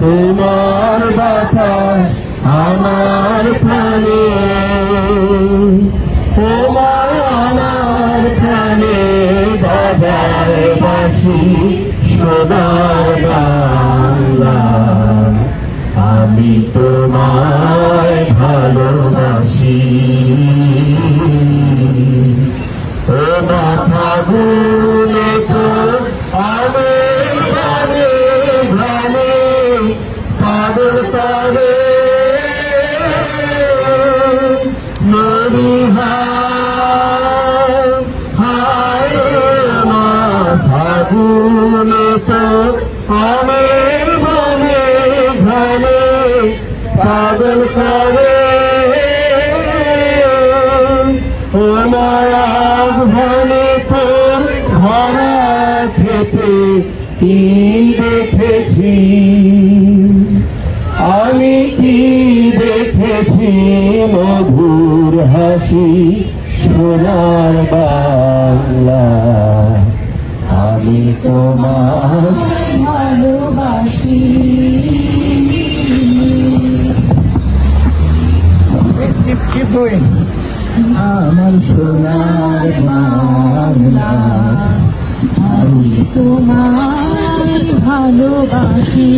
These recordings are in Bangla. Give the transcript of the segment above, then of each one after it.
তোমার বাতাস আমার প্রাণে। তোমার আমার প্রাণে বাজার বাসি সোনার আমি তোমায় ভালোবাসি। ও মাথা ভুলে নদী হায় ফাগুনে তো আমের মনে ঘনে পাগল করে আমার ঘনে তো ভরা খেতে কি দেখেছি আমি কি দেখেছি মধুর হাসি সোনার বাংলা। আমি তোমার ভালোবাসি. আমার সোনার বাংলা। আমি তোমার ভালোবাসি।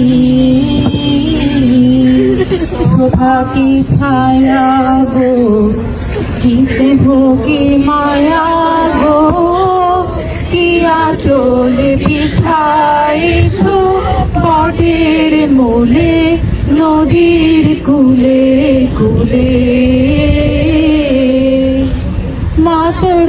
থাকি ছায়া গো কি স্নেহ কি মায়া গো? কি আচল বিছাইছ বটের মূলে, নদীর কুলে কুলে? মাতর